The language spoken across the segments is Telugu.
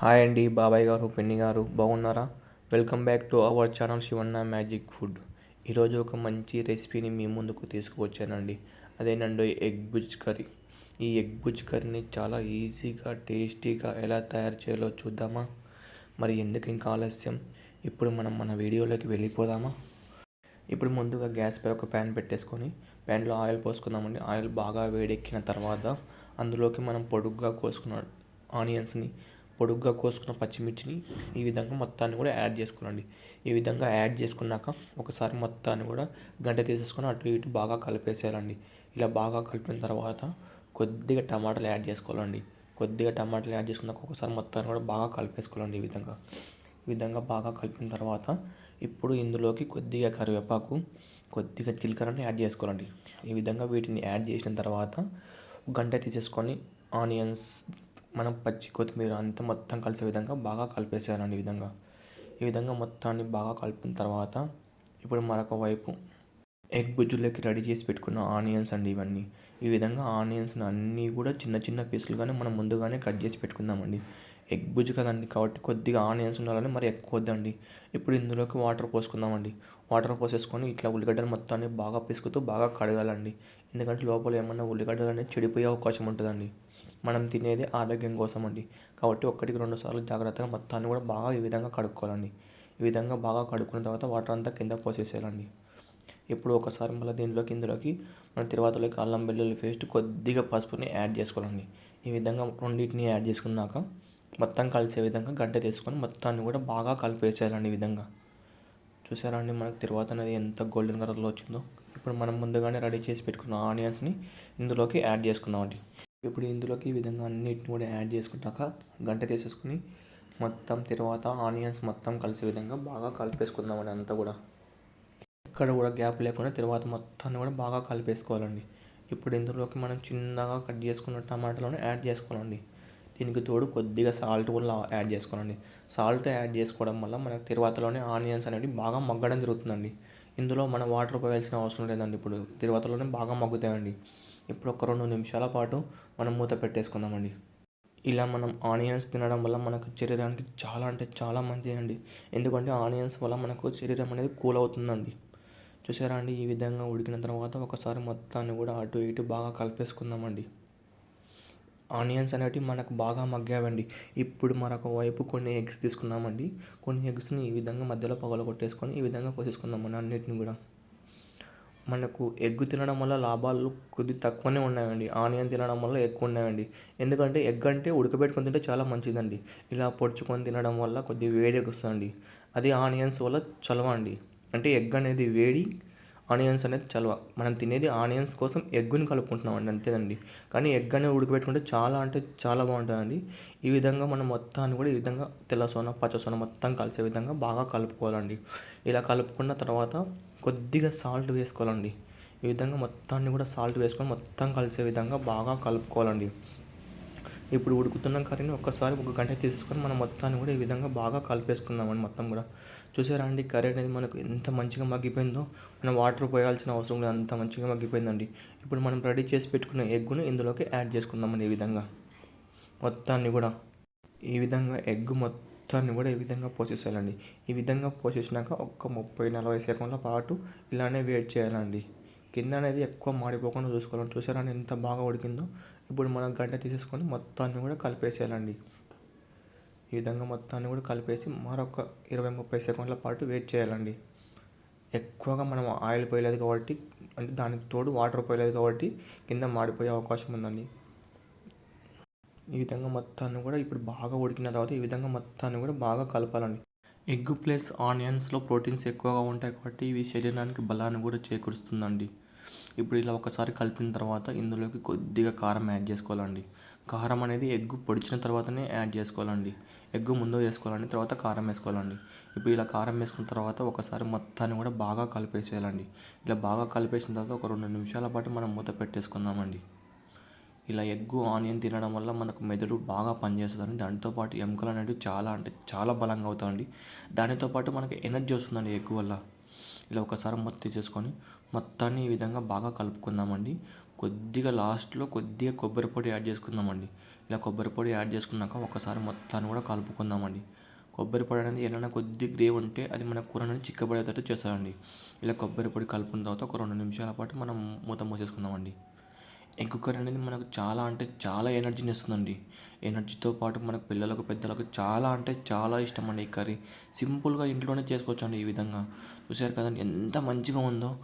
హాయ్ అండి బాబాయ్ గారు పిన్ని గారు బాగున్నారా? Welcome back to our channel Shivanna magic food. ఈరోజు ఒక మంచి రెసిపీని మీ ముందుకు తీసుకువచ్చానండి. అదేనండి ఎగ్ బుజ్ కర్రీ. ఈ ఎగ్ బుజ్ కర్రీని చాలా ఈజీగా టేస్టీగా ఎలా తయారు చేయాలో చూద్దామా? మరి ఎందుకు ఇంకా ఆలస్యం? ఇప్పుడు మనం మన వీడియోలోకి వెళ్ళిపోదామా? ఇప్పుడు ముందుగా గ్యాస్పై ఒక ప్యాన్ పెట్టేసుకొని ప్యాన్లో ఆయిల్ పోసుకుందామండి. ఆయిల్ బాగా వేడెక్కిన తర్వాత అందులోకి మనం పొడుగ్గా కోసుకున్న ఆనియన్స్ని పొడుగ్గా కోసుకున్న పచ్చిమిర్చిని ఈ విధంగా మొత్తాన్ని కూడా యాడ్ చేసుకోండి ఈ విధంగా యాడ్ చేసుకున్నాక ఒకసారి మొత్తాన్ని కూడా గంట తీసేసుకొని అటు ఇటు బాగా కలిపేసేయాలండి. ఇలా బాగా కలిపిన తర్వాత కొద్దిగా టమాటాలు యాడ్ చేసుకోవాలండి. కొద్దిగా టమాటాలు యాడ్ చేసుకున్నాక ఒకసారి మొత్తాన్ని కూడా బాగా కలిపేసుకోవాలండి ఈ విధంగా. ఈ విధంగా బాగా కలిపిన తర్వాత ఇప్పుడు ఇందులోకి కొద్దిగా కరివేపాకు కొద్దిగా జీలకర్రని యాడ్ చేసుకోవాలండి. ఈ విధంగా వీటిని యాడ్ చేసిన తర్వాత గంట తీసేసుకొని ఆనియన్స్ మనం పచ్చి కొత్తిమీర అంతా మొత్తం కలిసే విధంగా బాగా కలిపేసేయాలండి ఈ విధంగా. ఈ విధంగా మొత్తాన్ని బాగా కలిపిన తర్వాత ఇప్పుడు మరొక వైపు ఎగ్ బుజ్జులోకి రెడీ చేసి పెట్టుకున్న ఆనియన్స్ అండి ఇవన్నీ. ఈ విధంగా ఆనియన్స్ని అన్నీ కూడా చిన్న చిన్న పీసులుగానే మనం ముందుగానే కట్ చేసి పెట్టుకుందామండి. ఎగ్ బుజ్జు కదండి కాబట్టి కొద్దిగా ఆనియన్స్ ఉండాలని మరి ఎక్కువ వద్దండి. ఇప్పుడు ఇందులోకి వాటర్ పోసుకుందామండి. వాటర్ పోసేసుకొని ఇట్లా ఉల్లిగడ్డలు మొత్తాన్ని బాగా పిసుకుతూ బాగా కడగాలండి. ఎందుకంటే లోపల ఏమన్నా ఉల్లిగడ్డలు అనేది చెడిపోయే అవకాశం ఉంటుందండి. మనం తినేది ఆరోగ్యం కోసం అండి కాబట్టి ఒక్కటికి రెండు సార్లు జాగ్రత్తగా మొత్తాన్ని కూడా బాగా ఈ విధంగా కడుక్కోవాలండి. ఈ విధంగా బాగా కడుక్కున్న తర్వాత వాటర్ అంతా కింద పోసేసేయాలండి. ఇప్పుడు ఒకసారి మళ్ళీ దీనిలోకి ఇందులోకి మనం తర్వాతలోకి అల్లం వెల్లుల్లి పేస్ట్ కొద్దిగా పసుపుని యాడ్ చేసుకోవాలండి. ఈ విధంగా రెండింటిని యాడ్ చేసుకున్నాక మొత్తం కలిసే విధంగా గంట తీసుకొని మొత్తాన్ని కూడా బాగా కలిపేసేయాలండి ఈ విధంగా. చూసారా అండి మనకు తర్వాత అనేది ఎంత గోల్డెన్ కలర్లో వచ్చిందో. ఇప్పుడు మనం ముందుగానే రెడీ చేసి పెట్టుకున్న ఆనియన్స్ని ఇందులోకి యాడ్ చేసుకుందామండి. ఇప్పుడు ఇందులోకి ఈ విధంగా అన్నిటిని కూడా యాడ్ చేసుకుంటాక గంట తీసేసుకుని మొత్తం తర్వాత ఆనియన్స్ మొత్తం కలిసే విధంగా బాగా కలిపేసుకుందామండి అంతా కూడా. ఎక్కడ కూడా గ్యాప్ లేకుండా తర్వాత మొత్తాన్ని కూడా బాగా కలిపేసుకోవాలండి. ఇప్పుడు ఇందులోకి మనం చిన్నగా కట్ చేసుకున్న టమాటాలను యాడ్ చేసుకోవాలండి. దీనికి తోడు కొద్దిగా సాల్ట్ కూడా యాడ్ చేసుకోవాలండి. సాల్ట్ యాడ్ చేసుకోవడం వల్ల మనకు తర్వాతలోనే ఆనియన్స్ అనేవి బాగా మగ్గడం జరుగుతుందండి. ఇందులో మనం వాటర్ పోయాల్సిన అవసరం లేదండి ఇప్పుడు. తర్వాతలోనే బాగా మగ్గుతాయండి. ఇప్పుడు ఒక రెండు నిమిషాల పాటు మనం మూత పెట్టేసుకుందామండి. ఇలా మనం ఆనియన్స్ తినడం వల్ల మనకు శరీరానికి చాలా అంటే చాలా మంచిది అండి ఎందుకంటే ఆనియన్స్ వల్ల మనకు శరీరం అనేది కూల్ అవుతుందండి. చూసారా అండి? ఈ విధంగా ఉడికిన తర్వాత ఒకసారి మొత్తాన్ని కూడా అటు ఇటు బాగా కలిపేసుకుందామండి. ఆనియన్స్ అనేవి మనకు బాగా మగ్గావండి ఇప్పుడు మరొక వైపు కొన్ని ఎగ్స్ తీసుకుందామండి. కొన్ని ఎగ్స్ని ఈ విధంగా మధ్యలో పగలగొట్టేసుకొని ఈ విధంగా పోసేసుకుందామండి అన్నిటిని కూడా. మనకు ఎగ్ తినడం వల్ల లాభాలు కొద్ది తక్కువనే ఉన్నాయండి. ఆనియన్ తినడం వల్ల ఎక్కువ ఉన్నాయండి. ఎందుకంటే ఎగ్ అంటే ఉడకబెట్టుకొని తింటే చాలా మంచిదండి. ఇలా పొడుచుకొని తినడం వల్ల కొద్ది వేడి వస్తుందండి అది ఆనియన్స్ వల్ల చలవ అండి అంటే ఎగ్ అనేది వేడి ఆనియన్స్ అనేది చలవ. మనం తినేది ఆనియన్స్ కోసం ఎగ్గుని కలుపుకుంటున్నాం అండి అంతేనండి. కానీ ఎగ్ అనేది ఉడకబెట్టుకుంటే చాలా అంటే చాలా బాగుంటుందండి. ఈ విధంగా మనం మొత్తాన్ని కూడా ఈ విధంగా తెల్ల సోన పచ్చ సోన మొత్తం కలిసే విధంగా బాగా కలుపుకోవాలండి. ఇలా కలుపుకున్న తర్వాత కొద్దిగా సాల్ట్ వేసుకోవాలండి. ఈ విధంగా మొత్తాన్ని కూడా సాల్ట్ వేసుకొని మొత్తం కలిసే విధంగా బాగా కలుపుకోవాలండి. ఇప్పుడు ఉడుకుతున్న కర్రీని ఒక్కసారి ఒక గంట తీసేసుకొని మనం మొత్తాన్ని కూడా ఈ విధంగా బాగా కలిపేసుకుందామండి మొత్తం కూడా. చూసారా అండి? కర్రీ అనేది మనకు ఎంత మంచిగా మగ్గిపోయిందో మనం వాటర్ పోయాల్సిన అవసరం లేదు అంత మంచిగా మగ్గిపోయిందండి. ఇప్పుడు మనం రెడీ చేసి పెట్టుకున్న ఎగ్గును ఇందులోకి యాడ్ చేసుకుందామండి ఈ విధంగా. మొత్తాన్ని కూడా ఈ విధంగా ఎగ్ మొత్తాన్ని కూడా ఈ విధంగా పోసేసేయాలండి. ఈ విధంగా పోసేసినాక ఒక్క ముప్పై నలభై సెకండ్ల పాటు ఇలానే వెయిట్ చేయాలండి. కింద అనేది ఎక్కువ మాడిపోకుండా చూసుకోవాలి. చూసారా ఎంత బాగా ఉడికిందో? ఇప్పుడు మనం గంట తీసేసుకొని మొత్తాన్ని కూడా కలిపేసేయాలండి. ఈ విధంగా మొత్తాన్ని కూడా కలిపేసి మరొక ఇరవై ముప్పై సెకండ్ల పాటు వెయిట్ చేయాలండి. ఎక్కువగా మనం ఆయిల్ పోయలేదు కాబట్టి అంటే దానికి తోడు వాటర్ పోయలేదు కాబట్టి కింద మాడిపోయే అవకాశం ఉందండి. ఈ విధంగా మొత్తాన్ని కూడా ఇప్పుడు బాగా ఉడికిన తర్వాత ఈ విధంగా మొత్తాన్ని కూడా బాగా కలపాలండి. ఎగ్ ప్లస్ ఆనియన్స్లో ప్రోటీన్స్ ఎక్కువగా ఉంటాయి కాబట్టి ఇవి శరీరానికి బలాన్ని కూడా చేకూరుస్తుందండి. ఇప్పుడు ఇలా ఒకసారి కలిపిన తర్వాత ఇందులోకి కొద్దిగా కారం యాడ్ చేసుకోవాలండి. కారం అనేది ఎగ్ పొడిచిన తర్వాతనే యాడ్ చేసుకోవాలండి. ఎగ్ ముందు వేసుకోవాలండి తర్వాత కారం వేసుకోవాలండి. ఇప్పుడు ఇలా కారం వేసుకున్న తర్వాత ఒకసారి మొత్తాన్ని కూడా బాగా కలిపేసేయాలండి. ఇలా బాగా కలిపేసిన తర్వాత ఒక రెండు నిమిషాల పాటు మనం మూత పెట్టేసుకుందామండి. ఇలా ఎగ్గు ఆనియన్ తినడం వల్ల మనకు మెదడు బాగా పనిచేస్తుందండి. దాంతోపాటు ఎముకలు అనేవి చాలా అంటే చాలా బలంగా అవుతాయండి. దానితో పాటు మనకి ఎనర్జీ వస్తుందండి ఎగ్ వల్ల. ఇలా ఒకసారి మొత్తం చేసుకొని మొత్తాన్ని ఈ విధంగా బాగా కలుపుకుందామండి. కొద్దిగా లాస్ట్లో కొద్దిగా కొబ్బరి పొడి యాడ్ చేసుకుందామండి. ఇలా కొబ్బరి పొడి యాడ్ చేసుకున్నాక ఒకసారి మొత్తాన్ని కూడా కలుపుకుందామండి. కొబ్బరి పొడి అనేది ఏదైనా కొద్ది గ్రేవ్ ఉంటే అది మన కూర అనేది చిక్కబడేటట్టు చేస్తారండి ఇలా కొబ్బరి పొడి కలుపుకున్న తర్వాత ఒక రెండు నిమిషాల పాటు మనం మూత మూసేసుకుందామండి. ఎగ్ కర్రీ అనేది మనకు చాలా అంటే చాలా ఎనర్జీని ఇస్తుందండి. ఎనర్జీతో పాటు మనకు పిల్లలకు పెద్దలకు చాలా అంటే చాలా ఇష్టం అండి ఈ కర్రీ. సింపుల్గా ఇంట్లోనే చేసుకోవచ్చు అండి ఈ విధంగా. చూసారు కదండి ఎంత మంచిగా ఉందో.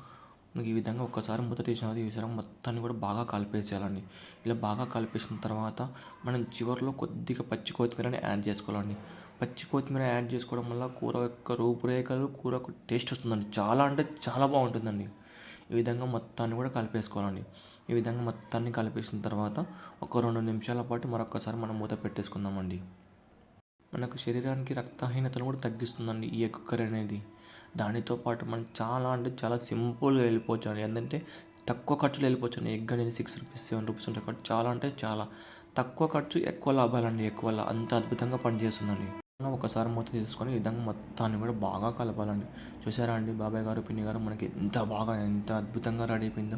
మనకి ఈ విధంగా ఒక్కసారి మూత తీసిన ఈ విధంగా మొత్తాన్ని కూడా బాగా కలిపేసేయాలండి. ఇలా బాగా కలిపేసిన తర్వాత మనం చివరిలో కొద్దిగా పచ్చి కొత్తిమీరని యాడ్ చేసుకోవాలండి. పచ్చి కొత్తిమీర యాడ్ చేసుకోవడం వల్ల కూర యొక్క రూపురేఖలు కూరకు టేస్ట్ వస్తుందండి. చాలా అంటే చాలా బాగుంటుందండి. ఈ విధంగా మొత్తాన్ని కూడా కలిపేసుకోవాలండి. ఈ విధంగా మొత్తాన్ని కలిపేసిన తర్వాత ఒక రెండు నిమిషాల పాటు మరొకసారి మనం మూత పెట్టేసుకుందామండి. మనకు శరీరానికి రక్తహీనతను కూడా తగ్గిస్తుందండి ఈ ఎగ్ కర్రీ అనేది. దానితో పాటు మనం చాలా అంటే చాలా సింపుల్గా వెళ్ళిపోవచ్చు అండి ఏంటంటే తక్కువ ఖర్చులో వెళ్ళిపోవచ్చు అండి ఎగ్ అనేది సిక్స్ రూపీస్ సెవెన్ రూపీస్ ఉంటాయి కాబట్టి చాలా అంటే చాలా. తక్కువ ఖర్చు ఎక్కువ లాభాలండి. ఎక్కువ లా- అంత అద్భుతంగా పనిచేస్తుందండి. ఒకసారి మొత్తం తీసుకొని ఈ విధంగా మొత్తాన్ని కూడా బాగా కలపాలండి. చూసారా అండి బాబాయ్ గారు పిన్ని గారు మనకి ఎంత బాగా ఎంత అద్భుతంగా రెడీ అయిపోయిందో.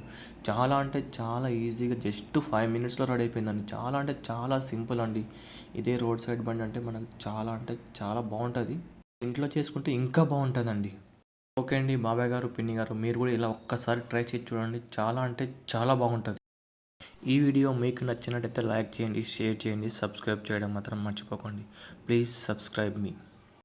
చాలా అంటే చాలా ఈజీగా జస్ట్ ఫైవ్ మినిట్స్లో రెడీ అయిపోయిందండి. చాలా అంటే చాలా సింపుల్ అండి. ఇదే రోడ్ సైడ్ బండి అంటే మనకు చాలా అంటే చాలా బాగుంటుంది. ఇంట్లో చేసుకుంటే ఇంకా బాగుంటుందండి. ఓకే అండి బాబాయ్ గారు పిన్ని గారు మీరు కూడా ఇలా ఒక్కసారి ట్రై చేసి చూడండి. చాలా అంటే చాలా బాగుంటుంది. ఈ వీడియో మీకు నచ్చినట్టయితే లైక్ చేయండి షేర్ చేయండి సబ్స్క్రైబ్ చేయడం మాత్రం మర్చిపోకండి. Please subscribe me.